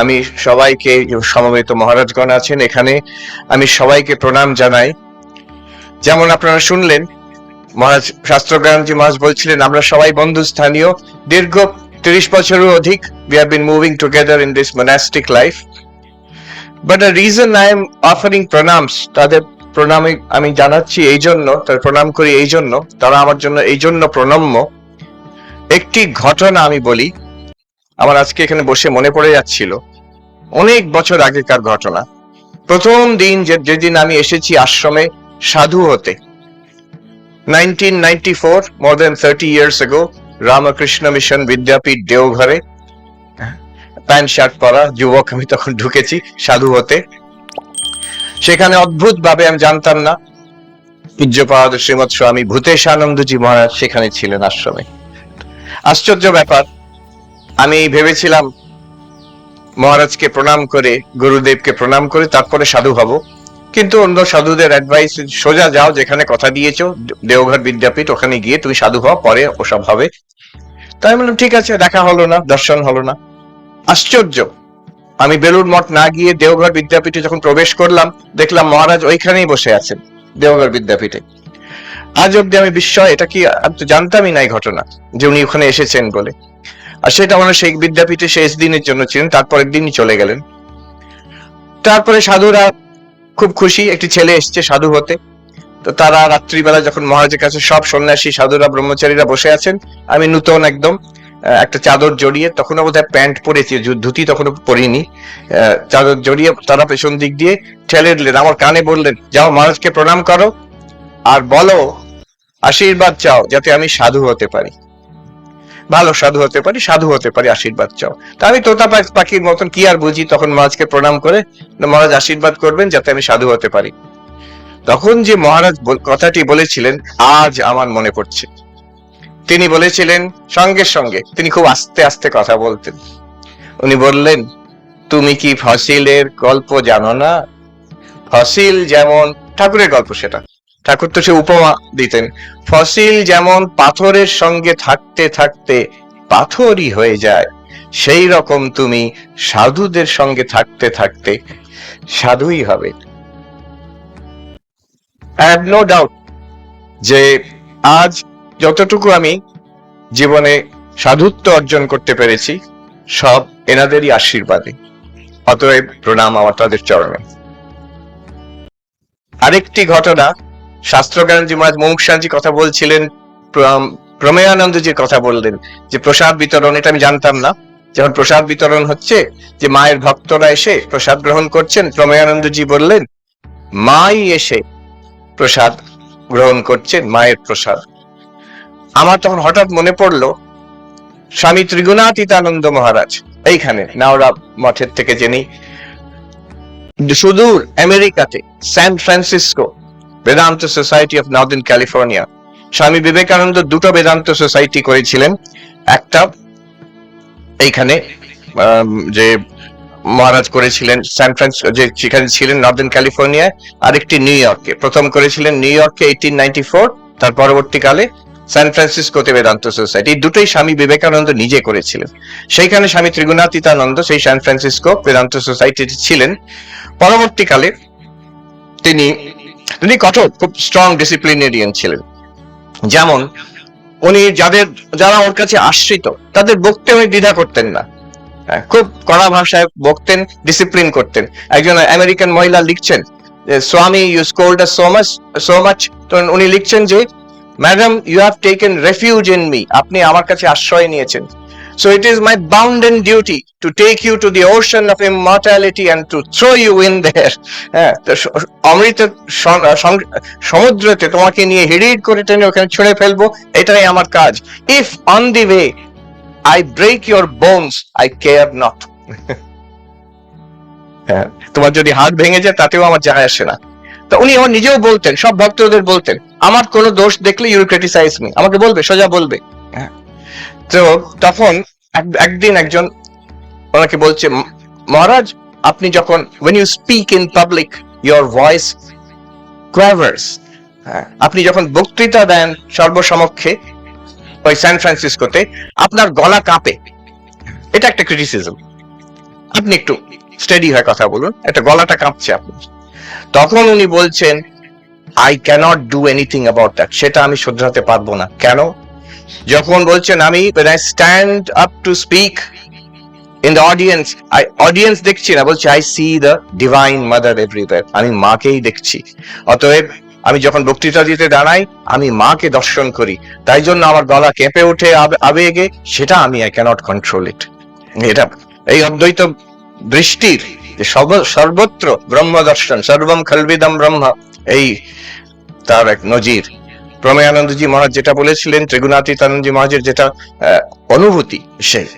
আমি সবাইকে সমবেত মহারাজগণ আছেন এখানে। আমি সবাইকে প্রণাম জানাই। যেমন আপনারা শুনলেন, মহারাজ শাস্ত্রজ্ঞানজি মহারাজ বলছিলেন, আমরা সবাই বন্ধু স্থানীয় দীর্ঘ তিরিশ বছরের অধিক we have been moving together in this monastic life. But the reason I am offering pranams, তাদের প্রণাম আমি জানাচ্ছি এই জন্য, তার প্রণাম করি এই জন্য, তারা আমার জন্য এই জন্য প্রণম্য। একটি ঘটনা আমি বলি। আমার আজকে এখানে বসে মনে পড়ে যাচ্ছিল অনেক বছর আগেকার ঘটনা। প্রথম দিন যেদিন আমি এসেছি আশ্রমে সাধু হতে। 1994 more than 30 years ago, Ramakrishna mission Vidyapith দেওঘরে, pant shirt পরা যুবক আমি তখন ঢুকেছি সাধু হতে। সেখানে অদ্ভুত ভাবে আমি জানতাম না, পূজ্যপাদ শ্রীমৎ স্বামী ভূতেশানন্দজি মহারাজ সেখানে ছিলেন আশ্রমে। আশ্চর্য ব্যাপার আমি ভেবেছিলাম মহারাজকে প্রণাম করে, গুরুদেবকে প্রণাম করে তারপরে সাধু হব। কিন্তু অন্য সাধুদের অ্যাডভাইস সোজা যাও, যেখানে কথা দিয়েছ, দেওঘর বিদ্যাপীঠ, ওখানে গিয়ে তুমি সাধু হও, পরে ওসব হবে। তাই বললাম, ঠিক আছে, দেখা হলো না, দর্শন হলো না। আশ্চর্য! আমি বেলুর মঠ না গিয়ে দেওঘর বিদ্যাপীঠে যখন প্রবেশ করলাম, দেখলাম মহারাজ ওইখানেই বসে আছেন, দেওঘর বিদ্যাপীঠে। আজ অব্দি আমি বিস্ময়, এটা কি আমি তো জানতামই না এই ঘটনা, যে উনি ওখানে এসেছেন বলে। আর সেটা মানে শেখ বিদ্যাপীঠে শেষ দিনের জন্য ছিলেন তারপরের দিনই চলে গেলেন। তারপরে সাধুরা খুব খুশি, একটি ছেলে এসছে সাধু হতে। তো তারা রাত্রিবেলা যখন মহারাজের কাছে সব সন্ন্যাসী, সাধুরা, ব্রহ্মচারীরা বসে আছেন, আমি নূতন একদম একটা চাদর জড়িয়ে তখনও বোধহয় প্যান্ট পরেছি ধুতি তখন পরিনি চাদর জড়িয়ে তারা পেছন দিক দিয়ে ঠেলে দিলেন, আমার কানে বললেন, যাও মহারাজকে প্রণাম করো, আর বলো, আশীর্বাদ চাও, যাতে আমি সাধু হতে পারি। ভালো সাধু হতে পারি, সাধু হতে পারি, আশীর্বাদ চাও। তা আমি তোতা পাখির মতন কি আর বুঝি? তখন মহারাজকে প্রণাম করে মহারাজ আশীর্বাদ করবেন যাতে আমি সাধু হতে পারি। তখন যে মহারাজ কথাটি বলেছিলেন, আজ আমার মনে পড়ছে। তিনি বলেছিলেন, সঙ্গে সঙ্গে, তিনি খুব আস্তে আস্তে কথা বলতেন। উনি বললেন, তুমি কি ফসিলের গল্প জানো না? ফসিল যেমন ঠাকুরের গল্প সেটা। ঠাকুর তো সে উপমা দিতেন। ফসিল যেমন পাথরের সঙ্গে থাকতে থাকতে পাথরই হয়ে যায়, সেই রকম তুমি সাধুদের সঙ্গে থাকতে থাকতে সাধুই হবে। নো ডাউট যে আজ যতটুকু আমি জীবনে সাধুত্ব অর্জন করতে পেরেছি, সব এনাদেরই আশীর্বাদে। অতএব প্রণাম আমার তাদের চরণে। আরেকটি ঘটনা শাস্ত্রজ্ঞানজি মহারাজ মুমুক্ষানজি কথা বলছিলেন প্র- প্রমেয়ানন্দজির কথা বললেন, যে প্রসাদ বিতরণ, এটা আমি জানতাম না। যখন প্রসাদ বিতরণ হচ্ছে যে মায়ের ভক্তরা এসে প্রসাদ গ্রহণ করছেন, প্রমেয়ানন্দজি বললেন, মাই এসে প্রসাদ গ্রহণ করছেন, মায়ের প্রসাদ। আমার তখন হঠাৎ মনে পড়ল, স্বামী ত্রিগুণাতীতানন্দ মহারাজ, এইখানে, নাওরা মঠের থেকে যিনি সুদূর আমেরিকাতে, San Francisco Vedanta society of northern California Swami Vivekananda দুটো বেদান্ত সোসাইটি করেছিলেন। একটা এইখানে যে মহারাজ করেছিলেন স্যান ফ্রান্স যে সেখানে ছিলেন নর্দার্ন ক্যালিফোর্নিয়ায় আরেকটি নিউ ইয়র্কে প্রথম করেছিলেন নিউ ইয়র্কে এইটিন তার পরবর্তীকালে সান ফ্রান্সিসকোতে বেদান্ত সোসাইটি দুটোই স্বামী বিবেকানন্দ নিজে করেছিলেন। সেইখানে স্বামী ত্রিগুণাতীতানন্দ সেই সান ফ্রান্সিসকো বেদান্ত সোসাইটিতে ছিলেন। পরবর্তীকালে তিনি তিনি কঠোর খুব স্ট্রং ডিসিপ্লিনেরিয়ান ছিলেন। যেমন উনি যাদের যারা ওর কাছে আশ্রিত তাদের বকতে উনি দ্বিধা করতেন না। হ্যাঁ, খুব কড়া ভাষায় বকতেন ডিসিপ্লিন করতেন। একজন আমেরিকান মহিলা লিখছেন Swami you scold so much so much তো উনি লিখছেন যে madam you have taken refuge in me আপনি আমার কাছে আশ্রয় নিয়েছেন। So it is my bounden duty to take you to the ocean of immortality and to throw you in there হ্যাঁ অমৃত সমুদ্রতে তোমাকে নিয়ে হিড়ির করে টেনে ওখানে ছুঁড়ে ফেলব, এটাই আমার কাজ। If on the way I break your bones I care not তোমার যদি হাত ভেঙে যায়, তাতেও আমার যায় আসে না। তো উনি আমার নিজেও বলতেন, সব ভক্তদের বলতেন, আমার কোনো দোষ দেখলে ইউ ক্রিটিসাইজ মি আমাকে বলবে, সোজা বলবে। তো তখন একদিন একজন ওনাকে বলছে মহারাজ আপনি যখন you speak in public your voice quavers হ্যাঁ, আপনি যখন বক্তৃতা দেন সর্বসমক্ষে ওই স্যান ফ্রান্সিসকোতে আপনার গলা কাঁপে। এটা একটা ক্রিটিসিজম আপনি একটু স্টেডি হয়ে কথা বলুন একটা গলাটা কাঁপছে আপনার। তখন উনি বলছেন I cannot do anything about that সেটা আমি শুধরাতে পারব না। কেন? যখন বলছেন, আমি, when I stand up to speak in the audience, I দেখছি না, বলছি, I see the divine mother everywhere, আমি মাকেই দেখছি। অতএব, আমি যখন বক্তৃতা দিতে দাঁড়াই, আমি মাকে দর্শন করি। তাই জন্য আমার গলা কেঁপে ওঠে আবেগে, সেটা আমি আই ক্যানট কন্ট্রোল ইট এটা, এই অদ্বৈত দৃষ্টির সর্ব- সর্বত্র ব্রহ্ম দর্শন সর্বম খলবিদম ব্রহ্ম, এই তার এক নজির। প্রমেয়ানন্দজি মহারাজ যেটা বলেছিলেন ত্রিগুণাতীতানন্দজি মহারাজের যেটা অনুভূতি সেই।